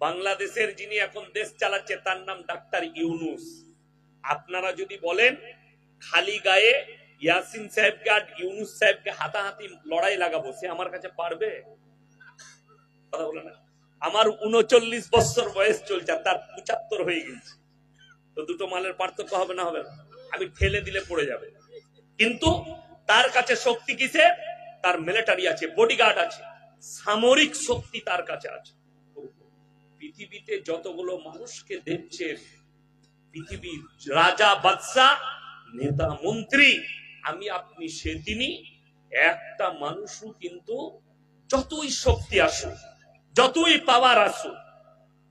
বাংলাদেশের যিনি এখন দেশ চালাচ্ছে, তার নাম ডাক্তার ইউনুস। আপনারা যদি বলেন, খালি গায়ে ইয়াসিন সাহেবকে আর ইউনুস সাহেবকে হাতাহাতি লড়াই লাগাবো, সে আমার কাছে পারবে? কথা বলে না। আমার উনচল্লিশ বছর বয়স চলছে তার পঁচাত্তর হয়ে গেছে। তো দুটো মালের পার্থক্য হবে না হবে না? আমি ঠেলে দিলে পড়ে যাবে। কিন্তু তার কাছে শক্তি কিসে তার মিলিটারি আছে বডিগার্ড আছে। সামরিক শক্তি তার কাছে আছে। পৃথিবীতে যতগুলো মানুষকে দেখছে, পৃথিবীর রাজা বাদশাহ নেতা, মন্ত্রী, আমি, আপনি সেদিনই একটা মানুষও কিন্তু যতই শক্তি আসুক, যতই পাওয়ার আসুক,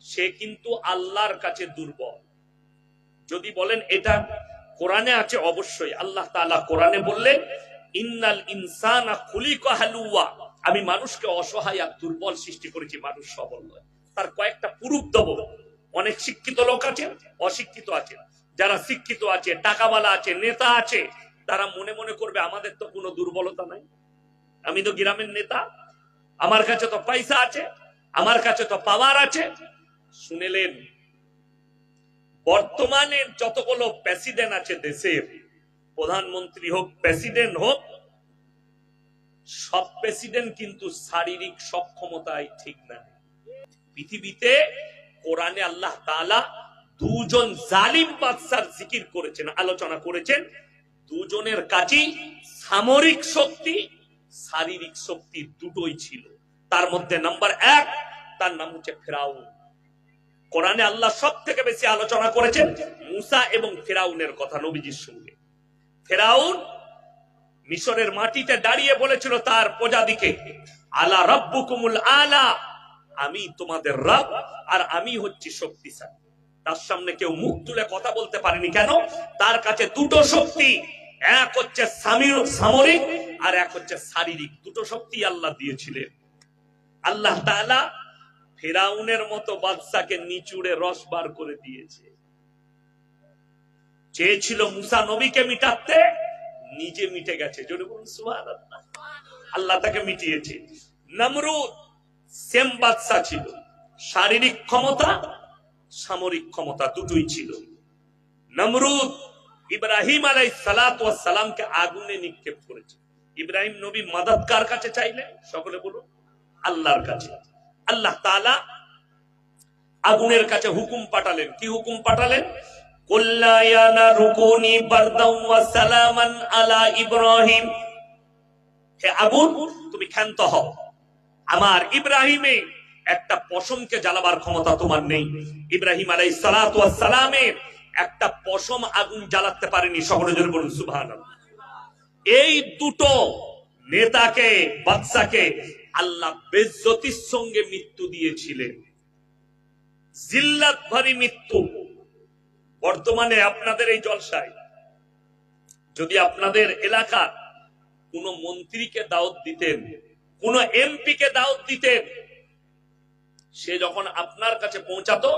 সে কিন্তু আল্লাহর কাছে দুর্বল। যদি বলেন এটা কোরআনে আছে, অবশ্যই। আল্লাহ তাআলা কোরআনে বললেন, ইন্নাল ইনসানা খুলিকা হালুয়া। আমি মানুষকে অসহায় আর দুর্বল সৃষ্টি করেছি, মানুষ সবল নয়। তার কয়েকটা পুরুপ দেব। অনেক শিক্ষিত লোক আছে, অশিক্ষিত আছে। যারা শিক্ষিত আছে, টাকাওয়ালা আছে, নেতা আছে, তারা মনে মনে করবে, আমাদের তো কোনো দুর্বলতা নাই। আমি তো গ্রামের নেতা, আমার কাছে তো পয়সা আছে, আমার কাছে তো পাওয়ার আছে। শুনেলেন, বর্তমানে যতগুলো প্রেসিডেন্ট আছে দেশের, প্রধানমন্ত্রী হোক প্রেসিডেন্ট হোক, সব প্রেসিডেন্ট কিন্তু শারীরিক সক্ষমতায় ঠিক না। পৃথিবীতে কোরআনে আল্লাহ তাআলা দুজন জালিম বাদশার জিকির করেছেন, আলোচনা করেছেন। দুজনের কাজই সামরিক শক্তি, শারীরিক শক্তি দুটোই ছিল। তার মধ্যে নাম্বার এক, তার নাম হচ্ছে ফেরাউন। কোরআনে আল্লাহ সব থেকে বেশি আলোচনা করেছেন মুসা এবং ফেরাউনের কথা নবীজির সঙ্গে। ফেরাউন মিশরের মাটিতে দাঁড়িয়ে বলেছিল তার প্রজাদিকে আলা রব্বুকুমুল আলা আমি তোমাদের রব আর আমি হচ্ছি শক্তিশালী। তার সামনে কেউ মুখ তুলে কথা বলতে পারেনি কেন? তার কাছে দুটো শক্তি, এক হচ্ছে সামরিক আর এক হচ্ছে শারীরিক। দুটো শক্তি আল্লাহ দিয়েছিলেন। আল্লাহ তাআলা ফেরাউনের মতো বাদশাকে নিচুড়ে রস বার করে দিয়েছে। চেয়েছিল মুসা নবীকে মিটাতে, নিজে মিটে গেছে। জোরে বলুন, সুবহানাল্লাহ। আল্লাহ তাকে মিটিয়েছে। নমরুদ সেম বাদশা ছিল। শারীরিক ক্ষমতা, সামরিক ক্ষমতা দুটোই ছিল। নমরুদ ইব্রাহিম আলাই সালাত সালামকে আগুনে নিক্ষেপ করেছে। ইব্রাহিম নবী মাদাদ কার কাছে চাইলেন সকলে বলুন, আল্লাহর কাছে। আল্লাহ তাআলা আগুনের কাছে হুকুম পাঠালেন। কি হুকুম পাঠালেন? আলা ইব্রাহিম। হে আগুন, তুমি ক্ষান্ত হও। আমার ইব্রাহিমে একটা পশমকে জ্বালাবার ক্ষমতা তোমার নেই। ইব্রাহিম আলাই সালামের একটা পশম আগুন জ্বালাতে পারেনি সকলে জন্য বলুন সুভান এই দুটো নেতাকে, বাদশাকে আল্লাহ বেজ্জতির সঙ্গে মৃত্যু দিয়েছিলেন। জিল্লাত ভারী মৃত্যু। বর্তমানে আপনাদের এই জলসায় যদি আপনাদের এলাকার কোন মন্ত্রীকে দাওয়াত দিতেন কোন এমপি কে দাওয়াত দিতেন। সে যখন আপনার কাছে পৌঁছাতো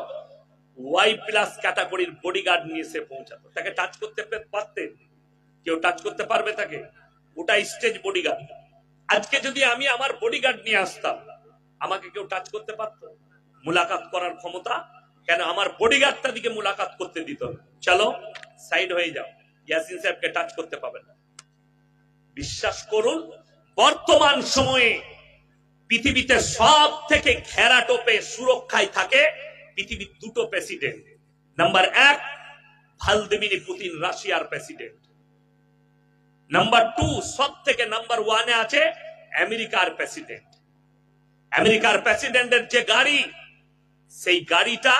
ওয়াই প্লাস ক্যাটাগরির বডিগার্ড নিয়ে সে পৌঁছাতো। তাকে টাচ করতে পারতেন। কেউ টাচ করতে পারবে তাকে? ওটা স্টেজ বডিগার্ড আজকে যদি আমি আমার বডিগার্ড নিয়ে আসতাম, আমাকে কেউ টাচ করতে পারতো? মুলাকাত করার ক্ষমতা? কেন আমার বডিগার্ডটা দিকে মুলাকাত করতে দিত? চলো সাইড হয়ে যাও। ইয়াসিন সাহেবকে টাচ করতে পাবেন না। বিশ্বাস করুন বর্তমান সময়ে পৃথিবীতে সব থেকে ঘেরা টোপে সুরক্ষায় থাকে পৃথিবীর দুটো প্রেসিডেন্ট। নাম্বার এক ভালদিমির পুতিন, রাশিয়ার প্রেসিডেন্ট। নাম্বার টু সব থেকে নাম্বার ওয়ানে আছে আমেরিকার প্রেসিডেন্ট। আমেরিকার প্রেসিডেন্টের যে গাড়ি, সেই গাড়িটা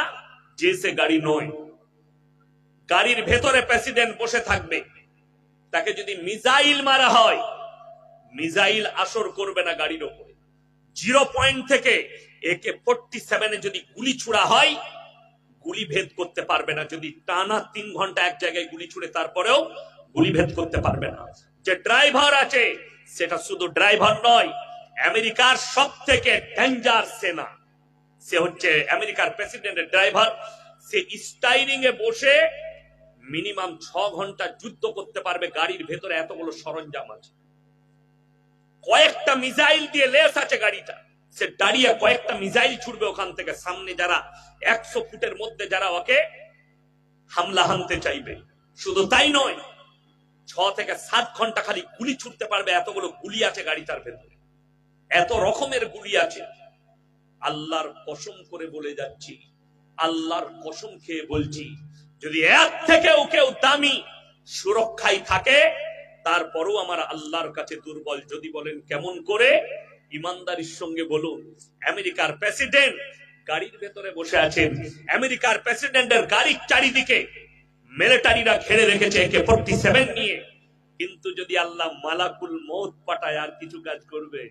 যে সে গাড়ি নয়। গাড়ির ভেতরে প্রেসিডেন্ট বসে থাকবে। তাকে যদি মিসাইল মারা হয় মিসাইল আসর করবে না গাড়ির ওপরে। জিরো পয়েন্ট থেকে একে ফোরটি সেভেনে যদি গুলি ছুড়া হয়, গুলি ভেদ করতে পারবে না। যদি টানা তিন ঘণ্টা এক জায়গায় গুলি ছুড়ে তারপরেও গুলি ভেদ করতে পারবে না। যে ড্রাইভার আছে, সেটা শুধু ড্রাইভার নয়, আমেরিকার সব থেকে ডেঞ্জার সেনা। সে হচ্ছে আমেরিকার প্রেসিডেন্টের ড্রাইভার। সে স্টাইরিং এ বসে মিনিমাম ছ ঘণ্টা যুদ্ধ করতে পারবে। গাড়ির ভেতরে এতগুলো সরঞ্জাম আছে। কয়েকটা মিসাইল দিয়ে লেস আছে গাড়িটা। সে দাঁড়িয়ে কয়েকটা মিসাইল ছুটবে ওখান থেকে। সামনে যারা একশো ফুটের মধ্যে যারা ওকে হামলা হানতে চাইবে। শুধু তাই নয়, ছ থেকে সাত ঘণ্টা খালি গুলি ছুটতে পারবে এতগুলো গুলি আছে গাড়িটার ভেতরে। এত রকমের গুলি আছে। আল্লাহর কসম করে বলে যাচ্ছি, আল্লাহর কসম খেয়ে বলছি, যদি এর থেকেও কেউ দামি সুরক্ষায় থাকে তারপরও আমার আল্লাহর কাছে দুর্বল। যদি বলেন, কেমন করে? ইমানদারির সঙ্গে বলুন, আমেরিকার প্রেসিডেন্ট গাড়ির ভেতরে বসে আছেন। আমেরিকার প্রেসিডেন্টের গাড়ির চারিদিকে মিলিটারিরা ঘেরে রেখেছে একে ফোর্টি সেভেন নিয়ে। কিন্তু যদি আল্লাহ মালাকুল মৌত পাঠায়, আর কিছু কাজ করবে?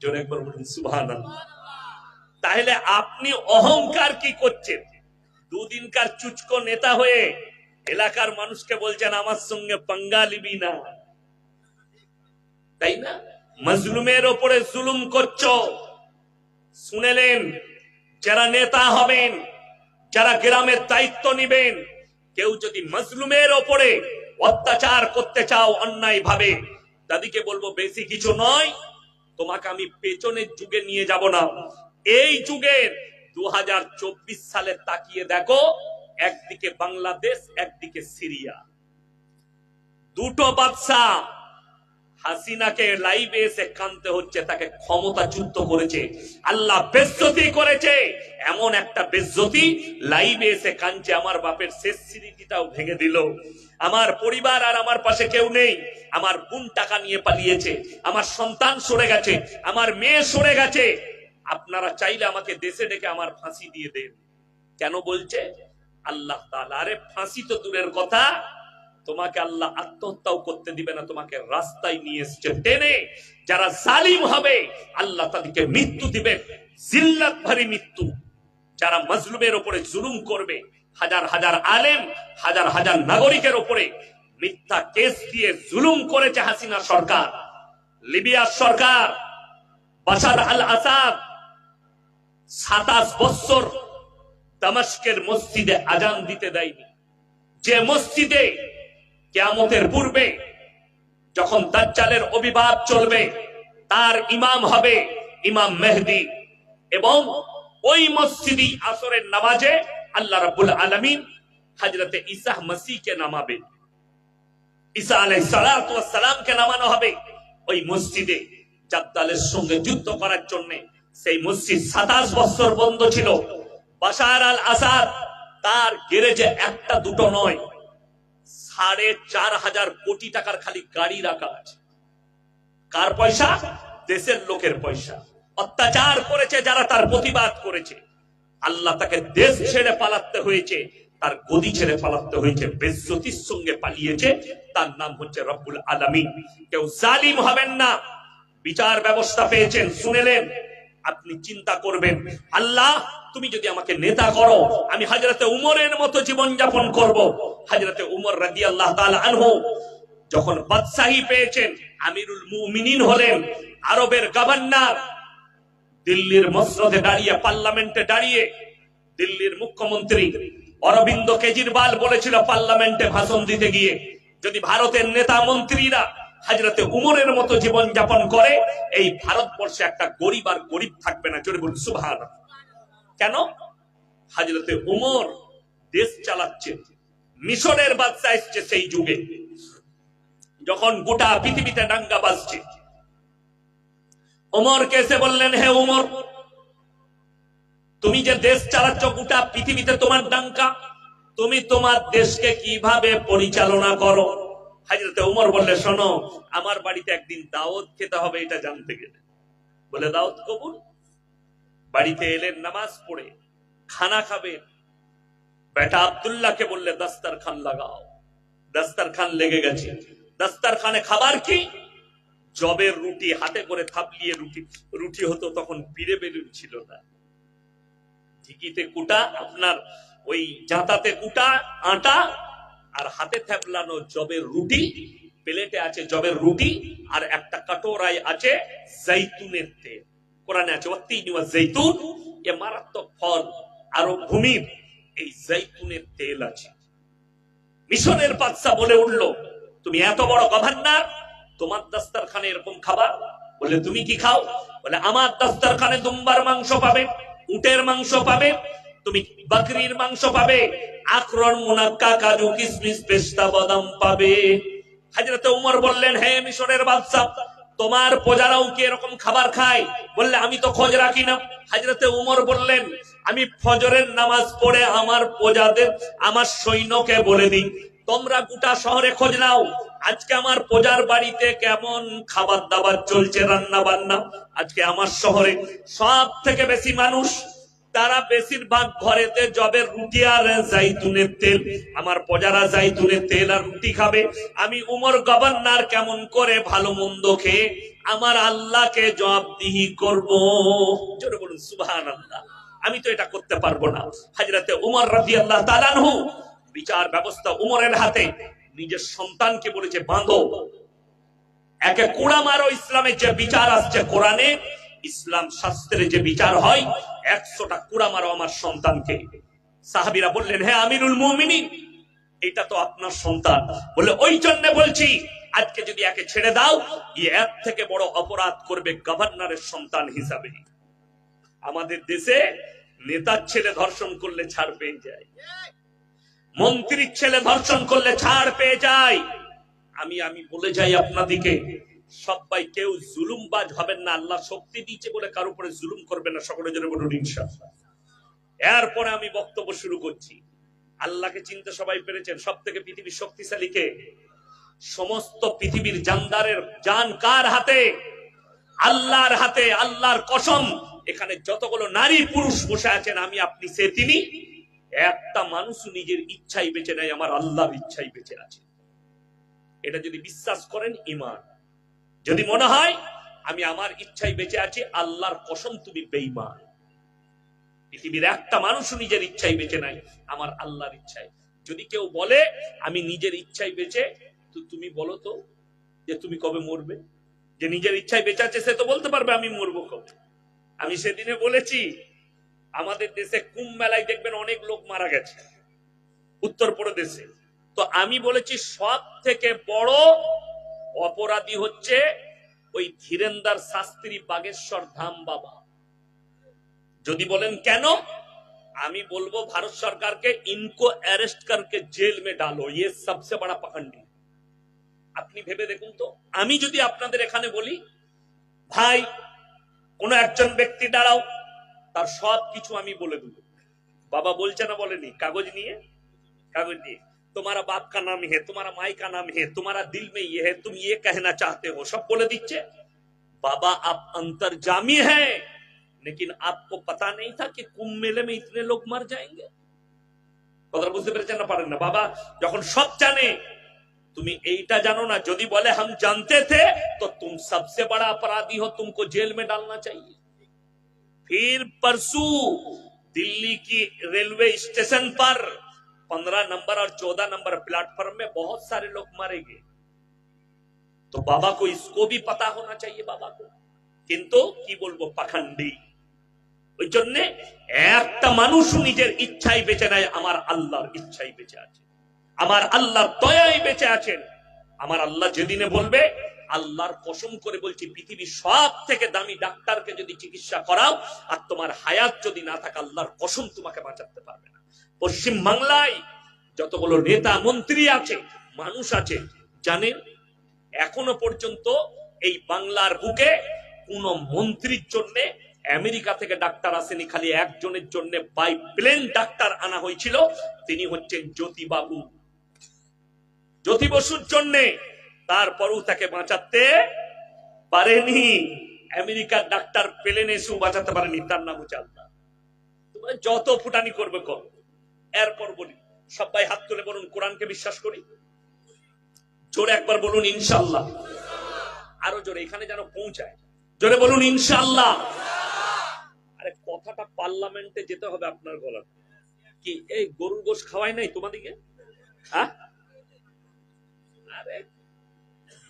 জোরে একবার বলুন সুবহান তাহলে আপনি অহংকার কি করছেন? দুদিনকার চুচকো নেতা হয়ে এলাকার মানুষকে বলছেন, আমার সঙ্গে পাঙ্গা লিবি না। তাই না? মজলুমের ওপরে জুলুম করছ। শুনেলেন, যারা নেতা হবেন, যারা গ্রামের দায়িত্ব নিবেন, কেউ যদি মজলুমের ওপরে অত্যাচার করতে চাও অন্যায় ভাবে তাদেরকে বলব, বেশি কিছু নয়, তোমাকে আমি পেছনের যুগে নিয়ে যাব না। এই যুগের দু হাজার চব্বিশ সালে তাকিয়ে দেখো একদিকে বাংলাদেশ, একদিকে সিরিয়া। দুটো বাদশাহ হাসিনাকে লাইভে এসে কানতে হচ্ছে, তাকে ক্ষমতাচ্যুত করেছে। আল্লাহ বেজ্জতি করেছে। এমন একটা বেজ্জতি লাইভে এসে কানছে, আমার বাপের শেষ স্মৃতিটাও ভেঙে দিল। আমার পরিবার আর আমার পাশে কেউ নেই। আমার বোন টাকা নিয়ে পালিয়েছে। আমার সন্তান সরে গেছে। আমার মেয়ে সরে গেছে। আপনারা চাইলে আমাকে দেশে ডেকে আমার ফাঁসি দিয়ে দেন। কেন বলছে? আল্লাহ আরে ফাঁসি তো দূরের কথা। তোমাকে আল্লাহ আত্মহত্যাও করতে দিবে না, তোমাকে রাস্তায় নিয়ে এসছে টেনে। যারা জালিম হবে, আল্লাহ তাদেরকে মৃত্যু দিবে। জিল্লাত ভারী মৃত্যু। যারা মজলুমের ওপরে জুলুম করবে, হাজার হাজার আলেম, হাজার হাজার নাগরিকের ওপরে মিথ্যা কেস দিয়ে জুলুম করেছে হাসিনা সরকার, লিবিয়ার সরকার, বাশার আল আসাদ সাতাশ বৎসর দামাস্কের মসজিদে আজান দিতে দেয়নি। যে মসজিদে কেয়ামতের পূর্বে যখন দাজ্জালের অভিবাদ চলবে, তার ইমাম হবে ইমাম মেহদি এবং ওই মসজিদি আসরের নামাজে আল্লাহ রাব্বুল আলামিন হযরতে ঈসা মসিহকে নামাবেন। ঈসা আলাইহিস সালাতু ওয়াস সালামকে নামানো হবে ওই মসজিদে। জাদ্দালের সঙ্গে যুদ্ধ করার জন্য সেই মসজিদ 27 বছর বন্ধ ছিল। বাশার আল আসাদ তার গ্যারেজে একটা দুটো নয়, সাড়ে চার হাজার কোটি টাকার খালি গাড়ি রাখা আছে। কার পয়সা? দেশের লোকের পয়সা। অত্যাচার করেছে যারা তার প্রতিবাদ করেছে। আল্লাহ তাকে দেশ ছেড়ে পালাতে হয়েছে, তার গদি ছেড়ে পালাতে হয়েছে, বেজ্জতির সঙ্গে পালিয়েছে, তার নাম হচ্ছে রব্বুল আলামিন। কেউ জালিম হবেন না। বিচার ব্যবস্থা পেয়েছেন, শুনেলেন। আপনি চিন্তা করবেন, আল্লাহ তুমি যদি আমাকে নেতা করো, আমি হাজরতে উমরের মতো জীবন যাপন করব। হাজরতে উমর রাজি আল্লাহ আনহু যখন বাদশাহী পেয়েছেন, আমিরুল মুমিনিন হলেন, আরবের গভর্নর, দিল্লির মসনদে দাঁড়িয়ে, পার্লামেন্টে দাঁড়িয়ে দিল্লির মুখ্যমন্ত্রী অরবিন্দ কেজরিওয়াল বলেছিল, পার্লামেন্টে ভাষণ দিতে গিয়ে যদি ভারতের নেতা মন্ত্রীরা হাজরাতে উমরের মতো জীবন যাপন করে, এই ভারতবর্ষে একটা গরিব আর গরিব থাকবে না। জোরে বলুন সুভান কেন? হাজরতে উমর দেশ চালাচ্ছে, মিশরের বাদশা এসছে সেই যুগে। যখন গোটা পৃথিবীতে ডাঙ্গা বাজছে ওমর কেসে বললেন, হে উমর, তুমি যে দেশ চালাচ্ছ, গোটা পৃথিবীতে তোমার ডাঙ্কা তুমি তোমার দেশকে কীভাবে পরিচালনা করো? হাজরতে উমর বললে শোনো, আমার বাড়িতে একদিন দাওয়াত খেতে হবে, এটা জানতে গেলে। বলে, দাওয়াত কবুল? বাড়িতে এলেন, নামাজ পড়ে, খানা খাবেন। বেটা আব্দুল্লাহকে বললে দাস্তার খান লাগাও। দাস্তার খান লেগে গেছে। দাস্তার খানে খাবার কি? জবের রুটি, হাতে করে থাপলিয়ে রুটি। রুটি হতো তখন পিড়ে বেলুন ছিল না। ঢিকিতে কুটা, আপনার ওই জাঁতাতে কুটা, আটা, আর হাতে থ্যাপলানো জবের রুটি। প্লেটে আছে জবের রুটি, আর একটা কাটোরায় আছে জৈতুনের তেল। কোরআনে আছে ওয়াত্তিনি ওয়া জৈতুন এ মারাত্মক ফল আরও ভূমির এই জৈতুনের তেল আছে। মিশনের বাদশা বলে উঠল, তুমি এত বড় গভর্নর, তোমার দাস্তারখানে এরকম খাবার? বলে তুমি কি খাও? বলে, আমার দস্তরখানে দুম্বার মাংস পাবে, উটের মাংস পাবে, তুমি বকরির মাংস পাবে আখরন মুনাক্কা, কাজু, কিসমিস, পেস্তা, বাদাম পাবে। হাজরতে উমর বললেন, হে মিশরের বাদশাহ তোমার প্রজারাও কি এরকম খাবার খায়? বললে, আমি তো খোঁজ রাখি না। হাজরতে উমর বললেন, আমি ফজরের নামাজ পড়ে আমার প্রজাদের, আমার সৈন্যকে বলে দিই, তোমরা গোটা শহরে খোঁজ নাও। আজকে আমার প্রজার বাড়িতে কেমন খাবার দাবার চলছে রান্না বান্না আজকে আমার শহরে সব থেকে বেশি মানুষ তারা বেশিরভাগ ঘরেতে জবের রুটি আর জাইতুনের তেল। আমার প্রজারা জাইতুনের তেল আর রুটি খাবে। আমি উমর গভর্নর কেমন করে ভালো মন্দ খেয়ে আমার আল্লাহকে জবাবদিহি করব। জোরে বলুন সুবহান আল্লাহ আমি তো এটা করতে পারব না। হাজরাতে উমর রাজি আল্লাহ তালানহু বিচার ব্যবস্থা উমরের হাতে। নিজের সন্তানকে বলেছে, বাঁধো। একে কোড়া মারো ইসলামের যে বিচার আসছে কোরআনে ইসলাম শাস্ত্রে যে বিচার হয়, একশোটা কুড়া মারো আমার সন্তানকে। সাহাবিরা বললেন হ্যাঁ আমিরুল মুমিনিন, এটা তো আপনার সন্তান। বলে, ওই জন্য বলছি, আজকে যদি একে ছেড়ে দাও ই এর থেকে বড় অপরাধ করবে গভর্নরের সন্তান হিসাবে। আমাদের দেশে নেতার ছেলে ধর্ষণ করলে ছাড় পেয়ে যায়। মন্ত্রীর ছেলে ধর্ষণ করলে ছাড় পেয়ে যায়। আমি আমি বলে যাই আপনাদিকে সবাই কেউ জুলুমবাজ হবেন না, আল্লাহ শক্তি দিয়েছে বলে কারও উপরে জুলুম করবে না, সকলের জন্য বলুন ইনশাআল্লাহ। এরপরে আমি বক্তব্য শুরু করছি। আল্লাহকে চিনতে সবাই পেরেছেন সব থেকে পৃথিবীর শক্তিশালী কে? সমস্ত পৃথিবীর জানদারের জান কার হাতে? আল্লাহর হাতে, আল্লাহর কসম। এখানে যতগুলো নারী পুরুষ বসে আছেন, আমি, আপনি, সে, তিনি। একটা মানুষ নিজের ইচ্ছাই বেঁচে নেয় আমার আল্লাহর ইচ্ছাই বেঁচে আছে। এটা যদি বিশ্বাস করেন ইমান যদি মনে হয়, আমি আমার ইচ্ছাই বেঁচে আছি, আল্লাহর কসম তুমি বেইমান পৃথিবীর একটা মানুষ নিজের ইচ্ছাই বেঁচে নাই, আমার আল্লাহর ইচ্ছায়। যদি কেউ বলে, আমি নিজের ইচ্ছাই বেঁচে, তো তুমি বলো তো যে তুমি কবে মরবে? যে নিজের ইচ্ছায় বেঁচে আছে, সে তো বলতে পারবে, আমি মরবো কবে? আমি সেদিনে বলেছি, আমাদের দেশে কুম্ভ মেলায় দেখবেন অনেক লোক মারা গেছে, উত্তরপ্রদেশে। তো আমি বলেছি সব থেকে বড় অপরাধী হচ্ছে ওই ধীরেন্দার শাস্ত্রী বাগেশ্বর ধাম বাবা। যদি বলেন কেন? আমি বলব ভারত সরকারকে ইনকো অ্যারেস্ট করকে জেল মে ডালো ইয়ে সবচেয়ে বড় পাখণ্ডি। আপনি ভেবে দেখুন তো। আমি যদি আপনাদের এখানে বলি, ভাই, কোন একজন ব্যক্তি দাঁড়াও, তার সব কিছু আমি বলে দেব। বাবা বলছে না বলেনি, কাগজ নিয়ে? কাগজ নিয়ে। तुम्हारा बाप का नाम है तुम्हारा माई का नाम है तुम्हारा दिल में ये है तुम ये कहना चाहते हो सब बोले दीजिए बाबा आप अंतर्जामी है लेकिन आपको पता नहीं था कि कुंभ मेले में इतने लोग मर जाएंगे কথা বুঝতে পেরেছেন না পারেন না বাবা যখন সব জানে তুমি এইটা জানো না যদি বলে हम जानते थे तो तुम सबसे बड़ा अपराधी हो तुमको जेल में डालना चाहिए फिर परसों दिल्ली की रेलवे स्टेशन पर पंद्रह नंबर और चौदह नंबर प्लेटफॉर्म में बहुत सारे लोग मरेंगे तो बाबा को इसको भी पता होना चाहिए बाबा को কিন্তু কি বলবো পাখান্ডি ওই জন্য একটা মানুষ নিজের ইচ্ছাই বেঁচে নেয় আমার আল্লাহর ইচ্ছাই বেঁচে আছে আমার আল্লাহর দয়াই বেঁচে আছেন আমার আল্লাহ যেদিনে বলবে আল্লাহর কসম করে বলছি পৃথিবীর সব থেকে দামি ডাক্তারকে যদি চিকিৎসা করাও আর তোমার হায়াত যদি না থাকে আল্লাহর কসম তোমাকে বাঁচাতে পারবে না পশ্চিম বাংলায় যতগুলো নেতা, মন্ত্রী আছে, মানুষ আছে, জানেন, এখনও পর্যন্ত এই বাংলার বুকে কোন মন্ত্রীর জন্য, আমেরিকা থেকে ডাক্তার আসেনি, খালি একজনের জন্য বাই প্লেন ডাক্তার আনা হয়েছিল, তিনি হচ্ছেন জ্যোতি বাবু জ্যোতি বসুর জন্য, তারপরও তাকে বাঁচাতে পারেনি, আমেরিকার ডাক্তার প্লেন এসেও বাঁচাতে পারেনি, তার নাম হচ্ছে আল্লাহ। তোমরা যত ফুটানি করবে কর। এরপর বলি, সবাই হাত তুলে বলুন, কোরআনকে বিশ্বাস করি? জোরে একবার বলুন ইনশাল্লাহ আরও জোরে, এখানে যেন পৌঁছায়। জোরে বলুন ইনশাল্লাহ আরে, কথাটা পার্লামেন্টে যেতে হবে আপনার গলা কি, এই গরুর গোশ খাওয়াই নাই তোমাদিকে? হ্যাঁ? আরে,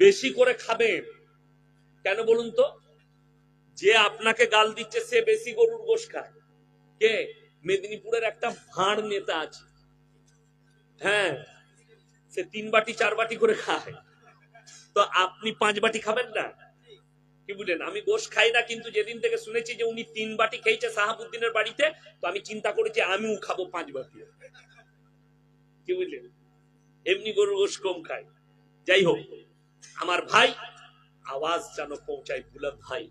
বেশি করে খাবেন কেন বলুন তো? যে আপনাকে গাল দিচ্ছে, সে বেশি গরুর গোশ খায়। কে? মেদিনীপুরের একটা ভাঁড় নেতা আছে। হ্যাঁ সে তিন বাটি, চার বাটি করে খায়। তো আপনি পাঁচ বাটি খাবেন না? কি বুঝলেন? আমি গোশ খাই না, কিন্তু যেদিন থেকে শুনেছি যে উনি তিন বাটি খেয়েছে সাহাবুদ্দিনের বাড়িতে, তো আমি চিন্তা করেছি আমিও খাব পাঁচ বাটি। কি বুঝলেন? এমনি গরু গোশ কম খাই যাই হোক, আমার ভাই, আওয়াজ যেন পৌঁছায় বুলাদ ভাই।